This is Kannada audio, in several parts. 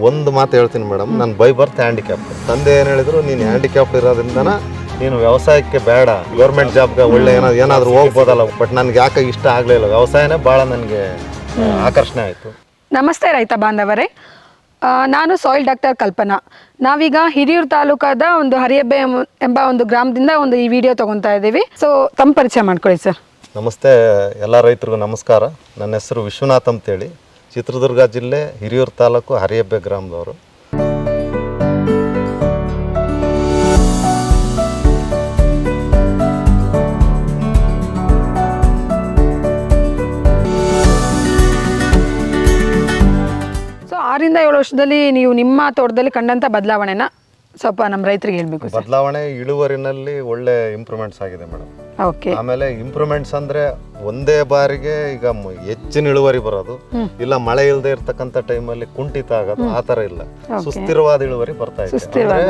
ಒಂದು ಮಾತು ಹೇಳ್ತೀನಿ ಮೇಡಮ್ ನಾನು ಬೈ ಬರ್ತ್ ಹ್ಯಾಂಡಿಕ್ಯಾಪ್ ತಂದೆ ಏನು ಹೇಳಿದ್ರು ನೀನು ಹ್ಯಾಂಡಿಕ್ಯಾಪ್ ಇರೋದ್ರಿಂದನ ನೀನು ವ್ಯವಸಾಯಕ್ಕೆ ಬೇಡ ಗೌರ್ಮೆಂಟ್ ಜಾಬ್ಗೆ ಒಳ್ಳೆ ಏನೋ ಏನಾದರೂ ಹೋಗ್ಬೋದಲ್ಲ ಬಟ್ ನನಗೆ ಯಾಕೆ ಇಷ್ಟ ಆಗಲಿಲ್ಲ ವ್ಯವಸಾಯನೇ ಭಾಳ ನನಗೆ ಆಕರ್ಷಣೆ ಆಯಿತು. ನಮಸ್ತೆ ರೈತ ಬಾಂಧವರೇ. ಆ, ನಾನು ಸಾಯಿಲ್ ಡಾಕ್ಟರ್ ಕಲ್ಪನಾ. ನಾವೀಗ ಹಿರಿಯೂರು ತಾಲೂಕಾದ ಒಂದು ಹರಿಯಬ್ಬೆ ಎಂಬ- ಎಂಬ ಒಂದು ಗ್ರಾಮದಿಂದ ಒಂದು ಈ ವಿಡಿಯೋ ತಗೊತಾ ಇದ್ದೀವಿ. ಸೊ ತಮ್ಮ ಪರಿಚಯ ಮಾಡ್ಕೊಳ್ಳಿ ಸರ್ ನಮಸ್ತೆ ಎಲ್ಲ ರೈತರಿಗೂ ನಮಸ್ಕಾರ. ನನ್ನ ಹೆಸರು ವಿಶ್ವನಾಥ್ ಅಂತೇಳಿ. ಚಿತ್ರದುರ್ಗ ಜಿಲ್ಲೆ ಹಿರಿಯೂರು ತಾಲೂಕು ಹರಿಯಬ್ಬೆ ಗ್ರಾಮದವರು. ಸೊ ಆರಿಂದ ಏಳು ವರ್ಷದಲ್ಲಿ ನೀವು ನಿಮ್ಮ ತೋಟದಲ್ಲಿ ಕಂಡಂಥ ಬದಲಾವಣೆನ ಸ್ವಲ್ಪ ನಮ್ಮ ರೈತರಿಗೆ ಹೇಳಬೇಕು ಸರ್. ಬದಲಾವಣೆ ಇಳುವರಿನಲ್ಲಿ ಒಳ್ಳೆ ಇಂಪ್ರೂವ್ಮೆಂಟ್ಸ್ ಆಗಿದೆ ಮೇಡಮ್. ಓಕೆ ಆಮೇಲೆ ಇಂಪ್ರೂವ್ಮೆಂಟ್ಸ್ ಅಂದ್ರೆ ಒಂದೇ ಬಾರಿಗೆ ಈಗ ಮ- ಹೆಚ್ಚಿನ ಇಳುವರಿ ಬರೋದು. ಇಲ್ಲ ಮಳೆ ಇಲ್ಲದೆ ಇರ್ತಕ್ಕಂಥ ಟೈಮಲ್ಲಿ ಕುಂಠಿತ ಆಗೋದು ಆ ತರ ಇಲ್ಲ. ಸುಸ್ಥಿರವಾದ ಇಳುವರಿ ಬರ್ತಾ ಇದೆ. ಅಂದ್ರೆ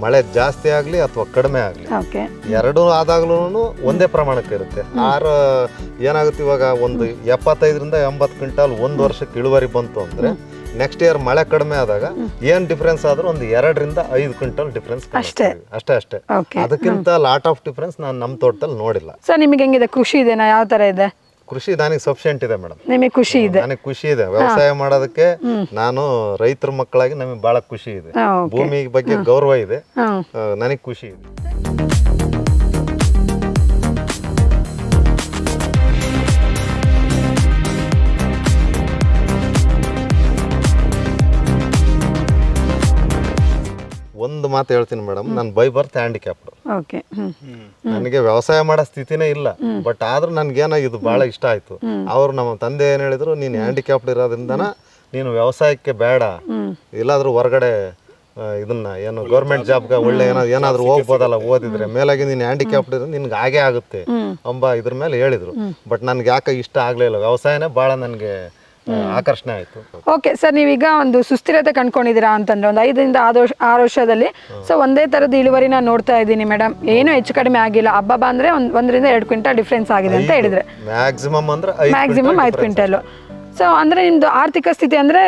ಮಳೆ ಜಾಸ್ತಿ ಆಗ್ಲಿ ಅಥವಾ ಕಡಿಮೆ ಆಗ್ಲಿ ಓಕೆ ಎರಡು ಆದಾಗ್ಲೂ ಒಂದೇ ಪ್ರಮಾಣಕ್ಕೆ ಇರುತ್ತೆ. ಆರು ಏನಾಗುತ್ತೆ ಇವಾಗ ಒಂದು ಎಪ್ಪತ್ತೈದರಿಂದ ಎಂಬತ್ತು ಕ್ವಿಂಟಾಲ್ ಒಂದು ವರ್ಷಕ್ಕೆ ಇಳುವರಿ ಬಂತು ಅಂದ್ರೆ ನೆಕ್ಸ್ಟ್ ಇಯರ್ ಮಳೆ ಕಡಿಮೆ ಆದಾಗ ಏನ್ ಡಿಫ್ರೆನ್ಸ್ ಆದ್ರೂ ಒಂದು ಎರಡರಿಂದ ಐದು ಕ್ವಿಂಟಲ್ ಡಿಫ್ರೆನ್ಸ್ ಅಷ್ಟೇ. ಅಷ್ಟೇ ಅಷ್ಟೇ. ಅದಕ್ಕಿಂತ ಲಾಟ್ ಆಫ್ ಡಿಫ್ರೆನ್ಸ್ ನಾನು ನಮ್ಮ ತೋಟದಲ್ಲಿ ನೋಡಿಲ್ಲ. ಸರ್ ನಿಮಗೆ ಹೆಂಗಿದೆ? ಖುಷಿ ಇದೆನಾ ಯಾವ ತರ ಇದೆ? ಕೃಷಿ ನನಗೆ ಸಫಿಷಿಯಂಟ್ ಇದೆ ಮೇಡಮ್. ನಿಮಗೆ ಖುಷಿ ಇದೆ? ನನಗೆ ಖುಷಿ ಇದೆ. ವ್ಯವಸಾಯ ಮಾಡೋದಕ್ಕೆ ನಾನು ರೈತರ ಮಕ್ಕಳಾಗಿ ನಮಗೆ ಬಹಳ ಖುಷಿ ಇದೆ. ಭೂಮಿ ಬಗ್ಗೆ ಗೌರವ ಇದೆ. ನನಗೆ ಖುಷಿ ಇದೆ. ಒಂದು ಮಾತು ಹೇಳ್ತೀನಿ ಮೇಡಮ್ ನಾನು ಬೈ ಬರ್ತ್ ಹ್ಯಾಂಡಿಕ್ಯಾಪ್ಡ್ ಓಕೆ ನನಗೆ ವ್ಯವಸಾಯ ಮಾಡೋ ಸ್ಥಿತಿನೇ ಇಲ್ಲ ಬಟ್ ಆದ್ರೂ ನನ್ಗೇನ ಇದು ಬಹಳ ಇಷ್ಟ ಆಯ್ತು. ಅವ್ರು ನಮ್ಮ ತಂದೆ ಏನ್ ಹೇಳಿದ್ರು ನೀನು ಹ್ಯಾಂಡಿಕ್ಯಾಪ್ಡ್ ಇರೋದ್ರಿಂದನ ನೀನು ವ್ಯವಸಾಯಕ್ಕೆ ಬೇಡ. ಇಲ್ಲಾದ್ರೂ ಹೊರಗಡೆ ಇದನ್ನ ಏನು ಗೌರ್ಮೆಂಟ್ ಜಾಬ್ಗೆ ಒಳ್ಳೆ ಏನೋ ಏನಾದ್ರೂ ಹೋಗ್ಬೋದಲ್ಲ ಓದಿದ್ರೆ. ಮೇಲಾಗಿ ನೀನು ಹ್ಯಾಂಡಿಕ್ಯಾಪ್ಡ್ ಇದ್ರೆ ನಿನ್ಗೆ ಹಾಗೆ ಆಗುತ್ತೆ ಅಂಬ ಇದ್ರ ಮೇಲೆ ಹೇಳಿದ್ರು. ಬಟ್ ನನ್ಗೆ ಯಾಕೆ ಇಷ್ಟ ಆಗ್ಲಿಲ್ಲ ವ್ಯವಸಾಯನೇ ಬಹಳ ನನಗೆ ಆಕರ್ಷಣೆ ಆಯ್ತು. ಓಕೆ ಸರ್ ನೀವೀಗ ಒಂದು ಸುಸ್ಥಿರತೆ ಕಂಡ್ಕೊಂಡಿದ್ದೀರಾ ಅಂತಂದ್ರೆ ಒಂದು ಐದರಿಂದ ಆರು ವರ್ಷ ಆರು ವರ್ಷದಲ್ಲಿ. ಸೊ ಒಂದೇ ಥರದ ಇಳುವರಿನ ನೋಡ್ತಾ ಇದ್ದೀನಿ ಮೇಡಮ್ ಏನು ಹೆಚ್ಚು ಕಡಿಮೆ ಆಗಿಲ್ಲ. ಹಬ್ಬ ಅಂದ್ರೆ ಒಂದು ಒಂದರಿಂದ ಎರಡು ಕ್ವಿಂಟಲ್ ಡಿಫ್ರೆನ್ಸ್ ಆಗಿದೆ ಅಂತ ಹೇಳಿದ್ರೆ. ಮ್ಯಾಕ್ಸಿಮಮ್ ಅಂದ್ರೆ ಐದು ಮ್ಯಾಕ್ಸಿಮಮ್ ಐದು ಕ್ವಿಂಟಲ್ ಸೊ ಅಂದ್ರೆ ನಿಮ್ದು ಆರ್ಥಿಕ ಸ್ಥಿತಿ ಅಂದ್ರೆ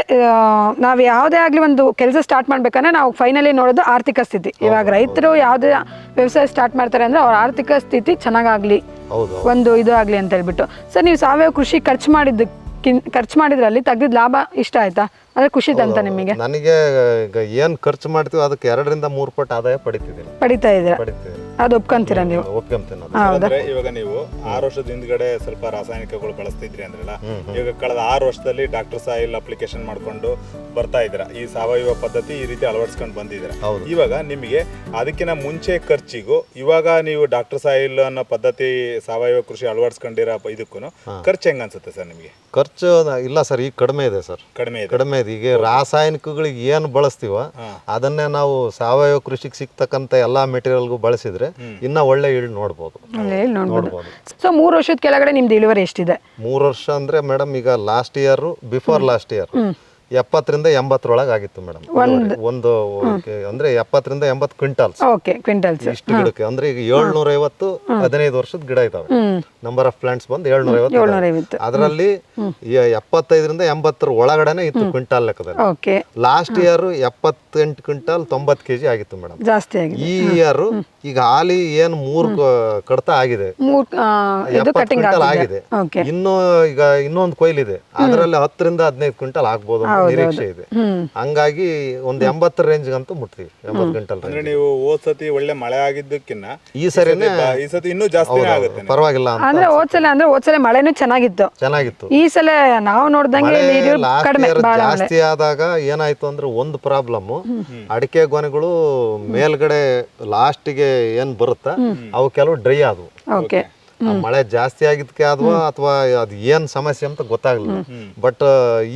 ನಾವು ಯಾವುದೇ ಆಗಲಿ ಒಂದು ಕೆಲಸ ಸ್ಟಾರ್ಟ್ ಮಾಡ್ಬೇಕಂದ್ರೆ ನಾವು ಫೈನಲಿ ನೋಡೋದು ಆರ್ಥಿಕ ಸ್ಥಿತಿ. ಇವಾಗ ರೈತರು ಯಾವುದೇ ವ್ಯವಸಾಯ ಸ್ಟಾರ್ಟ್ ಮಾಡ್ತಾರೆ ಅಂದ್ರೆ ಅವ್ರ ಆರ್ಥಿಕ ಸ್ಥಿತಿ ಚೆನ್ನಾಗಾಗ್ಲಿ. ಒಂದು ಇದು ಆಗ್ಲಿ ಅಂತ ಹೇಳ್ಬಿಟ್ಟು. ಸರ್ ನೀವು ಸಾವಯವ ಕೃಷಿ ಖರ್ಚು ಮಾಡಿದ್ದಕ್ಕಿನ್ ಖರ್ಚು ಮಾಡಿದ್ರಲ್ಲಿ ತೆಗ್ದಿದ್ ಲಾಭ ಇಷ್ಟ ಆಯ್ತಾ? ಅಂದ್ರೆ ಖುಷಿ ತಂತ ನಿಮಗೆ? ನನಗೆ ಈಗ ಏನ್ ಖರ್ಚು ಮಾಡ್ತೀವಿ ಅದಕ್ಕೆ ಎರಡರಿಂದ ಮೂರು ಪಟ್ಟು ಆದಾಯ ಪಡಿತಿದ್ದೀನಿ. ಪಡಿತಾ ಇದ್ದೀರಾ? ಪಡಿತೀವಿ ಅದು ಒಪ್ಕೊಂತೀರಾ ನೀವು? ಒಪ್ಕೊಂತೀನಿ ಅದು. ಅಂದ್ರೆ ಇವಾಗ ನೀವು ಆರು ವರ್ಷದ ಹಿಂದ್ಗಡೆ ಸ್ವಲ್ಪ ರಾಸಾಯನಿಕಗಳು ಬಳಸ್ತಿದ್ರಿ ಅಂದ್ರಲ್ಲ ಇವಾಗ ಕಳೆದ ಆರು ವರ್ಷದಲ್ಲಿ ಡಾಕ್ಟರ್ ಸಾಯಿಲ್ ಅಪ್ಲಿಕೇಶನ್ ಮಾಡ್ಕೊಂಡು ಬರ್ತಾ ಇದ್ರ ಈ ಸಾವಯವ ಪದ್ಧತಿ ಈ ರೀತಿ ಅಳವಡಿಸ್ಕೊಂಡು ಬಂದಿದ್ರ ಹೌದು. ಇವಾಗ ನಿಮಗೆ ಅದಕ್ಕಿಂತ ಮುಂಚೆ ಖರ್ಚಿಗೂ ಇವಾಗ ನೀವು ಡಾಕ್ಟರ್ ಸಾಯಿಲ್ ಅನ್ನೋ ಪದ್ಧತಿ ಸಾವಯವ ಕೃಷಿ ಅಳವಡಿಸ್ಕೊಂಡಿರೋ ಇದಕ್ಕೂ ಖರ್ಚು ಹೆಂಗ ಅನ್ಸುತ್ತೆ ಸರ್ ನಿಮಗೆ? ಖರ್ಚು ನ- ಇಲ್ಲ ಸರ್ ಈಗ ಕಡಿಮೆ ಇದೆ ಸರ್. ಕಡಿಮೆ ಇದೆ. ಕಡಿಮೆ ಇದೆ. ಈಗ ರಾಸಾಯನಿಕಗಳಿಗೆ ಏನು ಬಳಸ್ತೀವ ಅದನ್ನೇ ನಾವು ಸಾವಯವ ಕೃಷಿಗೆ ಸಿಗ್ತಕ್ಕಂಥ ಎಲ್ಲಾ ಮೆಟೀರಿಯಲ್ಗೂ ಬಳಸಿದ್ರೆ ಇನ್ನ ಒಳ್ಳೆ ಇಳ್ ನೋಡ್ಬೋದು. ನೋಡ್ಬೋದು. ನೋಡ್ಬೋದು. ಸೊ ಮೂರು ವರ್ಷದ ಕೆಳಗಡೆ ನಿಮ್ದು ಇಳುವರಿ ಎಷ್ಟಿದೆ? ಮೂರ್ ವರ್ಷ ಅಂದ್ರೆ ಮೇಡಮ್ ಈಗ last year before last year ಎಪ್ಪತ್ತರಿಂದ ಎಂಬತ್ತರೊಳಗೆ ಆಗಿತ್ತು ಮೇಡಮ್ ಒಂದು ಕೆ- ಅಂದ್ರೆ ಎಪ್ಪತ್ತರಿಂದ ಎಂಬತ್ತು ಕ್ವಿಂಟಲ್ಸ್ ಓಕೆ ಕ್ವಿಂಟಲ್ಸ್ ಇಷ್ಟು ಗಿಡಕ್ಕೆ ಅಂದ್ರೆ ಈಗ ಏಳ್ನೂರ ಐವತ್ತು ಹದಿನೈದು ವರ್ಷದ ಗಿಡ ಇದಾವೆ. ನಂಬರ್ ಆಫ್ ಪ್ಲಾಂಟ್ಸ್ ಬಂದು ಏಳ್ನೂರ ಐವತ್ತು ಅದರಲ್ಲಿ ಎಪ್ಪತ್ತೈದರಿಂದ ಎಂಬತ್ತರ ಒಳಗಡೆನೆ ಇತ್ತು ಕ್ವಿಂಟಾಲ್ ಲೆಕ್ಕದಲ್ಲಿ. ಓಕೆ. ಲಾಸ್ಟ್ ಇಯರ್ ಎಪ್ಪತ್ತೆಂಟು ಕ್ವಿಂಟಾಲ್ ತೊಂಬತ್ತು ಕೆಜಿ ಆಗಿತ್ತು ಮೇಡಮ್ ಜಾಸ್ತಿ ಆಗಿದೆ. ಈ ಇಯರ್ ಈಗ ಹಾಲಿ ಏನ್ ಮೂರ್ ಕಡತ ಆಗಿದೆ. ಮೂರ್ ಆ, ಇದು ಎಪ್ಪತ್ತು ಕಟಿಂಗ್ ಕ್ವಿಂಟಲ್ ಆಗಿದೆ ಆಗಿದೆ. ಓಕೆ ಇನ್ನು ಈಗ ಇನ್ನೊಂದು ಕೊಯ್ಲಿದೆ ಅದರಲ್ಲಿ ಹತ್ತರಿಂದ ಹದಿನೈದು ಕ್ವಿಂಟಲ್ ಆಗ್ಬೋದು ಅಂತ ನಿರೀಕ್ಷೆ ಇದೆ. ಹಂಗಾಗಿ ಒಂದ್ ಎಂಬತ್ತರ ರೇಂಜ್ ಅಂತೂ ಮುಟ್ತೀವಿ. ಎಂಬತ್ತು ಕ್ವಿಂಟಲ್ ಅಂದ್ರೆ ನೀವು ಹೋದ್ ಸತಿ ಒಳ್ಳೆ ಮಳೆ ಆಗಿದ್ದಕ್ಕಿನ್ನ ಈ ಸರಿನೇ ಬ- ಈ ಸತಿ ಇನ್ನೂ ಜಾಸ್ತಿ ಆಗುತ್ತೆ ಪರವಾಗಿಲ್ಲ ಅಂತ ಅಂದ್ರೆ ಹೋದ್ಸಲ ಅಂದ್ರೆ ಹೋದ್ಸಲ ಮಳೆನೂ ಚೆನ್ನಾಗಿತ್ತು. ಚೆನ್ನಾಗಿತ್ತು. ಈ ಸಲ ನಾವು ನೋಡ್ದಂಗೆ ನೀರು ಲಾಸ್ಟ್ ಕಡಿಮೆ ಇಯರ್ ಬಹಳ ಮಳೆ. ಜಾಸ್ತಿ ಆದಾಗ ಏನಾಯ್ತು ಅಂದ್ರೆ ಒಂದು ಪ್ರಾಬ್ಲಮ್ ಅಡಿಕೆ ಗೊನೆಗಳು ಮೇಲ್ಗಡೆ ಲಾಸ್ಟಿಗೆ ಏನ್ ಬರುತ್ತಾ? ಅವು ಕೆಲವು ಡ್ರೈ ಆದವು. ಓಕೆ ಆ ಮಳೆ ಜಾಸ್ತಿ ಆಗಿದ್ಕೆ ಆದ್ವಾ ಅಥವಾ ಅದು ಏನ್ ಸಮಸ್ಯೆ ಅಂತ ಗೊತ್ತಾಗ್ಲಿಲ್ಲ. ಬಟ್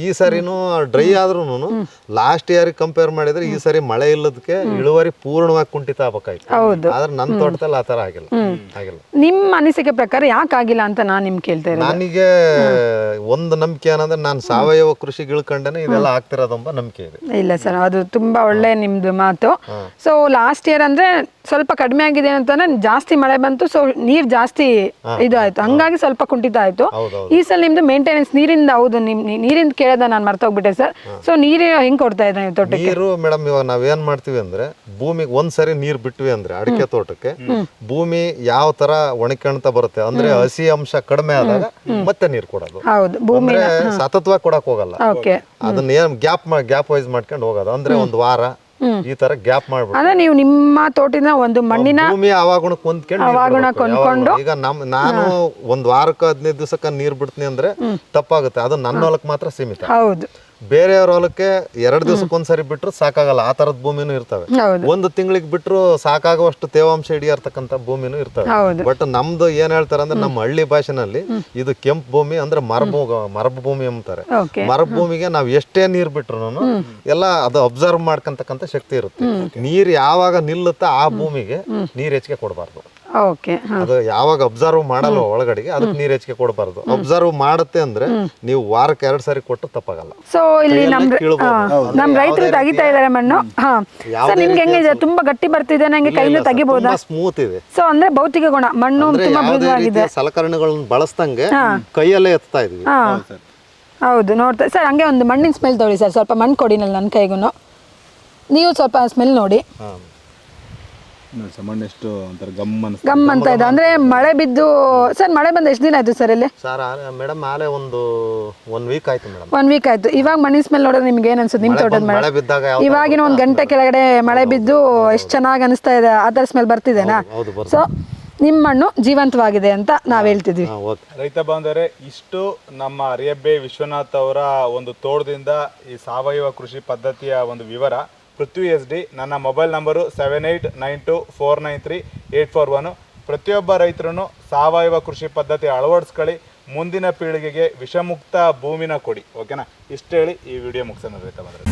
ಈ ಸರಿನು ಡ್ರೈ ಆದ್ರೂ ಲಾಸ್ಟ್ ಇಯರ್ ಕಂಪೇರ್ ಮಾಡಿದ್ರೆ ಈ ಸರಿ ಮಳೆ ಇಲ್ಲದಕ್ಕೆ ಇಳುವರಿ ಪೂರ್ಣವಾಗಿ ಕುಂಠಿತ ಆಗ್ಬೇಕಾಯ್ತು. ಹೌದು. ಆದ್ರೆ ನನ್ನ ತೋಟದಲ್ಲಿ ಆತರ ತರ ಆಗಿಲ್ಲ. ಆಗಿಲ್ಲ. ನಿಮ್ಮ ಅನಿಸಿಕೆ ಪ್ರಕಾರ ಯಾಕೆ ಆಗಿಲ್ಲ ಅಂತ ನಾನು ನಿಮ್ ಕೇಳ್ತಾ ಇರೋದು? ನನಗೆ ಒಂದು ನಂಬಿಕೆ ಏನಂದ್ರೆ ನಾನು ಸಾವಯವ ಕೃಷಿ ಇಳ್ಕೊಂಡೇನೆ ಇದೆಲ್ಲ ಆಗ್ತಿರೋದೊಂಬ ನಂಬಿಕೆ ಇದೆ. ಇಲ್ಲ ಸರ್ ಅದು ತುಂಬಾ ಒಳ್ಳೆ ನಿಮ್ದು ಮಾತು. ಸೊ ಲಾಸ್ಟ್ ಇಯರ್ ಅಂದ್ರೆ ಸ್ವಲ್ಪ ಕಡಿಮೆ ಆಗಿದೆ ಅಂತಂದ್ರೆ ಜಾಸ್ತಿ ಮಳೆ ಬಂತು ಸೊ ನೀರ್ ಜಾಸ್ತಿ ಇದು ಆಯ್ತು. ಹಂಗಾಗಿ ಸ್ವಲ್ಪ ಕುಂಠಿತ ಆಯ್ತು. ಈ ಸಲ ನಿಮ್ದು ಮೇಂಟೆನೆನ್ಸ್ ನೀರಿಂದ ಹೌದು ನಿಮ್ ನೀ- ನೀರಿಂದ ಕೇಳದ ನಾನು ಮರ್ತೋಗ್ಬಿಟ್ಟೆ ಸರ್. ಸೊ ನೀರು ಹೆಂಗ್ ಕೊಡ್ತಾ ಇದ್ದಾರೆ ನೀವು ತೋಟಕ್ಕೆ? ನೀರು ಮೇಡಮ್ ಇವಾಗ ನಾವೇನ್ ಮಾಡ್ತೀವಿ ಅಂದ್ರೆ ಭೂಮಿಗೆ ಒಂದ್ ಸರಿ ನೀರ್ ಬಿಟ್ವಿ ಅಂದ್ರೆ ಅಡಿಕೆ ತೋಟಕ್ಕೆ ಭೂಮಿ ಯಾವ ತರ ಒಣಕೊಂತ ಬರುತ್ತೆ ಅಂದ್ರೆ ಹಸಿ ಅಂಶ ಕಡಿಮೆ ಆದಾಗ ಮತ್ತೆ ನೀರ್ ಕೊಡೋದು. ಹೌದು ಭೂಮಿ ಅಂದ್ರೆ ಸತತವಾಗಿ ಕೊಡಕ್ ಹೋಗಲ್ಲ. ಓಕೆ. ಅದನ್ನ ಏನ್ ಗ್ಯಾಪ್ ಗ್ಯಾಪ್ ವೈಸ್ ಮಾಡ್ಕೊಂಡು ಹೋಗೋದು. ಅಂದ್ರೆ ಒಂದ್ ವಾರ ಈ ತರ ಗ್ಯಾಪ್ ಮಾಡ್ಬಿಟ್ಟು ಅಂದ್ರೆ ನೀವು ನಿಮ್ಮ ತೋಟಿನ ಒಂದು ಮಣ್ಣಿನ ಭೂಮಿ ಅವಾಗುಣಕ್ಕೆ ಹೊಂದ್ಕೊಂಡು. ಕೊಂಡ್ಕೊಂಡು- ಈಗ ನಮ್ ನಾನು ಒಂದ್ ವಾರಕ್ಕೆ ಹದಿನೈದು ದಿವಸಕ್ಕೆ ನೀರ್ ಬಿಡ್ತೀನಿ ಅಂದ್ರೆ ತಪ್ಪಾಗುತ್ತೆ. ಅದು ನನ್ನ ಹೊಲಕ್ಕೆ ಮಾತ್ರ ಸೀಮಿತ. ಹೌದು. ಬೇರೆಯವ್ರ ಹೊಲಕ್ಕೆ ಎರಡು ದಿವಸಕ್ಕೆ ಒಂದ್ಸರಿ ಬಿಟ್ರು ಸಾಕಾಗಲ್ಲ. ಆ ತರದ ಭೂಮಿನೂ ಇರ್ತವೆ. ಒಂದು ತಿಂಗಳಿಗೆ ಬಿಟ್ರು ಸಾಕಾಗುವಷ್ಟು ತೇವಾಂಶ ಹಿಡಿಯರ್ತಕ್ಕಂಥ ಭೂಮಿನೂ ಇರ್ತವೆ. ಬಟ್ ನಮ್ದು ಏನ್ ಹೇಳ್ತಾರೆ ಅಂದ್ರೆ ನಮ್ಮ ಹಳ್ಳಿ ಭಾಷೆನಲ್ಲಿ ಇದು ಕೆಂಪು ಭೂಮಿ ಅಂದ್ರೆ ಮರಭೂ ಮರಬ್ ಭೂಮಿ ಅಂತಾರೆ ಮರಭೂಮಿಗೆ ಭೂಮಿಗೆ ನಾವ್ ಎಷ್ಟೇ ನೀರ್ ಬಿಟ್ರು ಎಲ್ಲ ಅದು ಅಬ್ಸರ್ವ್ ಮಾಡ್ಕಂತಕ್ಕಂಥ ಶಕ್ತಿ ಇರುತ್ತೆ. ನೀರ್ ಯಾವಾಗ ನಿಲ್ಲುತ್ತಾ ಆ ಭೂಮಿಗೆ ನೀರ್ ಹೆಚ್ಚಿಗೆ ಕೊಡಬಾರ್ದು. ಓಕೆ ಅದು ಯಾವಾಗ ಅಬ್ಸರ್ವ್ ಮಾಡಲ್ಲ ಒಳಗಡೆಗೆ ಅದಕ್ಕೆ ನೀರ್ ಹೆಚ್ಚಿಗೆ ಕೊಡಬಾರದು. ಅಬ್ಸರ್ವ್ ಮಾಡುತ್ತೆ ಅಂದ್ರೆ ನೀವು ವಾರಕ್ಕೆ ಎರಡ್ ಸಾರಿ ಕೊಟ್ಟು ತಪ್ಪಾಗಲ್ಲ. ಸೊ ಇಲ್ಲಿ ನಮ್ ಕೈಯಲ್ಲೇ ನಮ್ ರೈತರು ತೆಗಿತಾ ಇದಾರೆ ಮಣ್ಣು ಹಾ. ಸರ್ ನಿಮ್ಗೆ ಹೆಂಗಿದೆ? ತುಂಬಾ ಗಟ್ಟಿ ಬರ್ತಿದೆ ನಂಗೆ ಕೈಯಿಂದ ತೆಗಿಬಹುದಾ ಸ್ಮೂತ್ ಇದೆ. ಸೊ ಅಂದ್ರೆ ಭೌತಿಕ ಗುಣ ಮಣ್ಣು ಅಂದ್ರೆ ತುಂಬಾ ಮೃದುವಾಗಿದೆ. ಸಲಕರಣೆಗಳನ್ನ ಬಳಸ್ದಂಗೆ ಕೈಯಲ್ಲೇ ಎತ್ತಾ ಇದ್ವಿ ಹೌದು ನೋಡ್ತಾ ಸರ್ ಹಂಗೆ ಒಂದು ಮಣ್ಣಿನ ಸ್ಮೆಲ್ ತೊಗೊಳ್ಳಿ ಸರ್ ಸ್ವಲ್ಪ ಮಣ್ಣು ಕೊಡಿ ನನ್ನ ಕೈಗೂ ನೀವು ಸ್ವಲ್ಪ ಸ್ಮೆಲ್ ನೋಡಿ. ಎಷ್ಟು ಒಂಥರ ಗಮ್ ಅನ್ಸ್ ಗಮ್ ಅಂತ ಇದೆ. ಅಂದ್ರೆ ಮಳೆ ಬಿದ್ದು ಸರ್ ಮಳೆ ಬಂದ ಎಷ್ಟು ದಿನ ಆಯ್ತು ಸರ್ ಇಲ್ಲಿ? ಸರ್ ಮೇಡಮ್ ಆಲೆ ಒಂದು ಒನ್ ವೀಕ್ ಆಯ್ತು ಮೇಡಮ್. ಒನ್ ವೀಕ್ ಆಯ್ತು. ಇವಾಗ ಮಣ್ಣಿನ ಸ್ಮೆಲ್ ನೋಡಿದ್ರೆ ನಿಮ್ಗೆ ಏನ್ ಅನ್ಸುತ್ತೆ? ನಿಮ್ ತೋಟದ ಮಳೆ? ಬಿದ್ದಾಗ ಯಾವ ಇವಾಗಿನ ಒಂದು ಗಂಟೆ ಕೆಳಗಡೆ ಮಳೆ ಬಿದ್ದು ಎಷ್ಟು ಚೆನ್ನಾಗಿ ಅನಿಸ್ತಾ ಇದೆ ಆ ಥರ ಸ್ಮೆಲ್ ಬರ್ತಿದೆನಾ? ಹೌದು ಸೊ ನಿಮ್ಮ ಮಣ್ಣು ಜೀವಂತವಾಗಿದೆ ಅಂತ ನಾವ್ ಹೇಳ್ತಿದ್ವಿ. ಹಾ ಓಕೆ. ರೈತ ಬಾಂಧವರೇ ಇಷ್ಟು ನಮ್ಮ ಅರಿಯಬ್ಬೆ ವಿಶ್ವನಾಥ್ ಅವರ ಒಂದು ತೋಟದಿಂದ ಈ ಸಾವಯವ ಕೃಷಿ ಪದ್ಧತಿಯ ಒಂದು ವಿವರ. ಪೃಥ್ವಿ ಎಸ್ ಡಿ, ನನ್ನ mobile number seven eight nine two four nine three eight four one. ಪ್ರತಿಯೊಬ್ಬ ರೈತರು ಸಾವಯವ ಕೃಷಿ ಪದ್ಧತಿ ಅಳವಡಿಸ್ಕೊಳ್ಳಿ, ಮುಂದಿನ ಪೀಳಿಗೆಗೆ ವಿಷಮುಕ್ತ ಭೂಮಿನ ಕೊಡಿ. ಓಕೆನಾ ಇಷ್ಟು ಹೇಳಿ ಈ ವಿಡಿಯೋ ಮುಗಿಸೋಣ ರೈತ ಬಾಂಧವರೇ